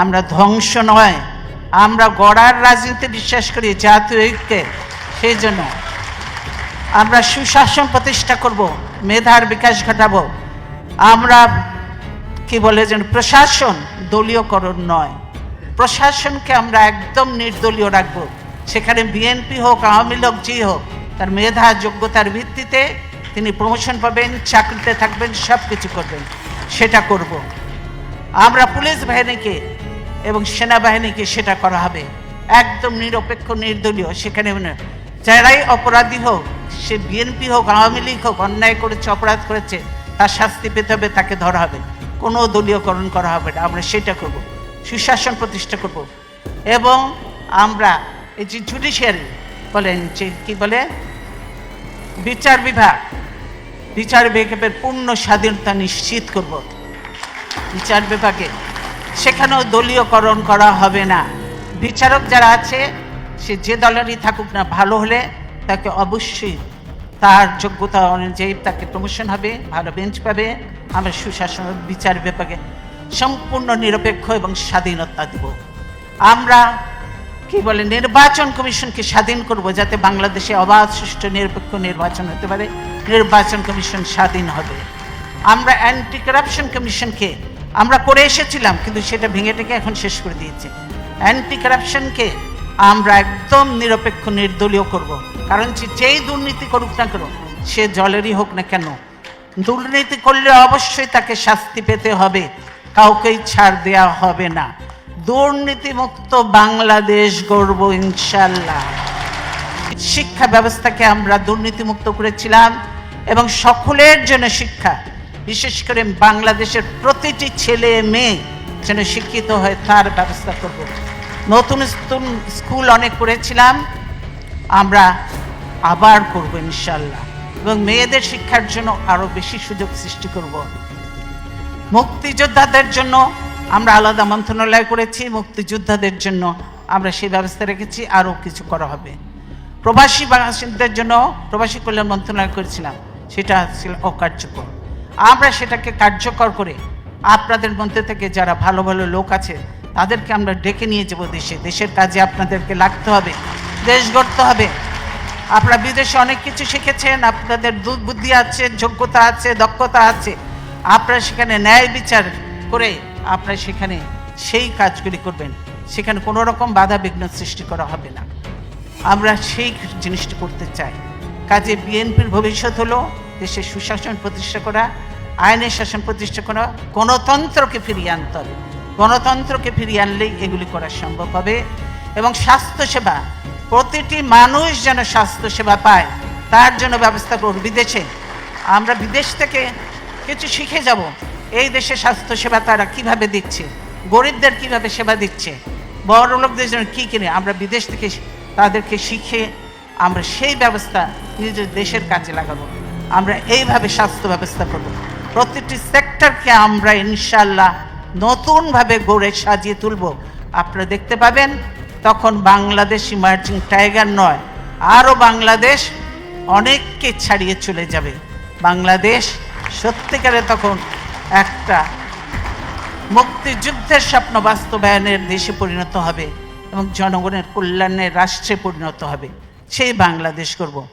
আমরা ধ্বংস নয়। আমরা গড়ার রাজনীতি বিশ্বাস করি, জাতীয় ঐক্যে। সেই জন্য আমরা সুশাসন প্রতিষ্ঠা করব, মেধার বিকাশ ঘটাবো। আমরা কি বলে যেন, প্রশাসন দলীয়করণ নয়। প্রশাসনকে আমরা একদম নির্দলীয় রাখব। সেখানে বিএনপি হোক, আওয়ামী লীগ যেই হোক, তার মেধা, যোগ্যতার ভিত্তিতে তিনি প্রমোশন পাবেন, চাকরিতে থাকবেন সব কিছু করবেন। সেটা করব। আমরা পুলিশ বাহিনীকে এবং সেনাবাহিনীকে সেটা করা হবে। একদম নিরপেক্ষ, নির্দলীয়। সেখানে মানে যারাই অপরাধী হোক, সে বিএনপি হোক, আওয়ামী লীগ হোক, অন্যায় করেছে, অপরাধ করেছে, তার শাস্তি পেতে হবে, তাকে ধরা হবে। কোনো দলীয়করণ করা হবে না। আমরা সেটা করব, সুশাসন প্রতিষ্ঠা করব। এবং আমরা এই যে জুডিশিয়ারি বলেন যে কি বলে? বিচার বিভাগ, বিচার বিভাগের পূর্ণ স্বাধীনতা নিশ্চিত করব। বিচার বিভাগে সেখানেও দলীয়করণ করা হবে না। বিচারক যারা আছে, সে যে দলেরই থাকুক না, ভালো হলে তাকে অবশ্যই তার যোগ্যতা অনুযায়ী তাকে প্রমোশন হবে, ভালো বেঞ্চ পাবে। আমরা সুশাসন বিচার বিভাগে সম্পূর্ণ নিরপেক্ষ এবং স্বাধীনতা দেব। আমরা কি বলে, নির্বাচন কমিশনকে স্বাধীন করব যাতে বাংলাদেশে অবাধ, সুষ্ঠু, নিরপেক্ষ নির্বাচন হতে পারে। নির্বাচন কমিশন স্বাধীন হবে। আমরা অ্যান্টি কারাপশন কমিশনকে আমরা করে এসেছিলাম, কিন্তু সেটা ভেঙে টেকে এখন শেষ করে দিয়েছে। অ্যান্টি কারাপশনকে আমরা একদম নিরপেক্ষ, নির্দলীয় করব। কারণ যেই দুর্নীতি করুক না কেন, সে জলেরই হোক না কেন, দুর্নীতি করলে অবশ্যই তাকে শাস্তি পেতে হবে। কাউকেই ছাড় দেওয়া হবে না। দুর্নীতিমুক্ত বাংলাদেশ গড়ব ইনশাল্লাহ শিক্ষা ব্যবস্থাকে আমরা দুর্নীতিমুক্ত করেছিলাম এবং সকলের জন্য শিক্ষা বিশেষ করে বাংলাদেশের প্রতিটি ছেলে মেয়ে যেন শিক্ষিত হয় তার ব্যবস্থা করব। নতুন স্তুন- স্কুল অনেক করেছিলাম, আমরা আবার করব ইনশাল্লাহ এবং মেয়েদের শিক্ষার জন্য আরও বেশি সুযোগ সৃষ্টি করব। মুক্তিযোদ্ধাদের জন্য আমরা আলাদা মন্ত্রণালয় করেছি, মুক্তিযোদ্ধাদের জন্য আমরা সেই ব্যবস্থা রেখেছি আরও কিছু করা হবে। প্রবাসী বাসিন্দাদের জন্য প্রবাসী কল্যাণ মন্ত্রণালয় করেছিলাম, সেটা ছিল অকার্যকর। আমরা সেটাকে কার্যকর করে আপনাদের মধ্যে থেকে যারা ভালো ভালো লোক আছে, তাদেরকে আমরা ডেকে নিয়ে যাব দেশে। দেশের কাজে আপনাদেরকে লাগতে হবে, দেশ গড়তে হবে। আপনারা বিদেশে অনেক কিছু শিখেছেন, আপনাদের দুধ বুদ্ধি আছে, যোগ্যতা আছে, দক্ষতা আছে। আপনারা সেখানে ন্যায় বিচার করে আপনারা সেখানে সেই কাজগুলি করবেন। সেখানে কোনো রকম বাধা বিঘ্ন সৃষ্টি করা হবে না। আমরা সেই জিনিসটি করতে চাই। কাজে বিএনপির ভবিষ্যৎ হলো দেশের সুশাসন প্রতিষ্ঠা করা, আইনের শাসন প্রতিষ্ঠা করা, গণতন্ত্রকে ফিরিয়ে আনতে হবে। গণতন্ত্রকে ফিরিয়ে আনলেই এগুলি করা সম্ভব হবে এবং স্বাস্থ্যসেবা, প্রতিটি মানুষ যেন স্বাস্থ্যসেবা পায়, তার জন্য ব্যবস্থা করব বিদেশে আমরা বিদেশ থেকে কিছু শিখে যাব। এই দেশে স্বাস্থ্যসেবা তারা কীভাবে দিচ্ছে? গরিবদের কীভাবে সেবা দিচ্ছে? বড় লোকদের জন্য কী কিনে? আমরা বিদেশ থেকে তাদেরকে শিখে আমরা সেই ব্যবস্থা নিজের দেশের কাজে লাগাবো। আমরা এইভাবে স্বাস্থ্য ব্যবস্থা করব। প্রতিটি সেক্টরকে আমরা ইনশাল্লাহ নতুনভাবে গড়ে সাজিয়ে তুলব। আপনারা দেখতে পাবেন, তখন বাংলাদেশ ইমার্জিং টাইগার নয়, আরও বাংলাদেশ অনেককে ছাড়িয়ে চলে যাবে। বাংলাদেশ সত্যিকারে তখন একটা মুক্তিযুদ্ধের স্বপ্ন বাস্তবায়নের দেশে পরিণত হবে এবং জনগণের কল্যাণের রাষ্ট্রে পরিণত হবে। সেই বাংলাদেশ করব।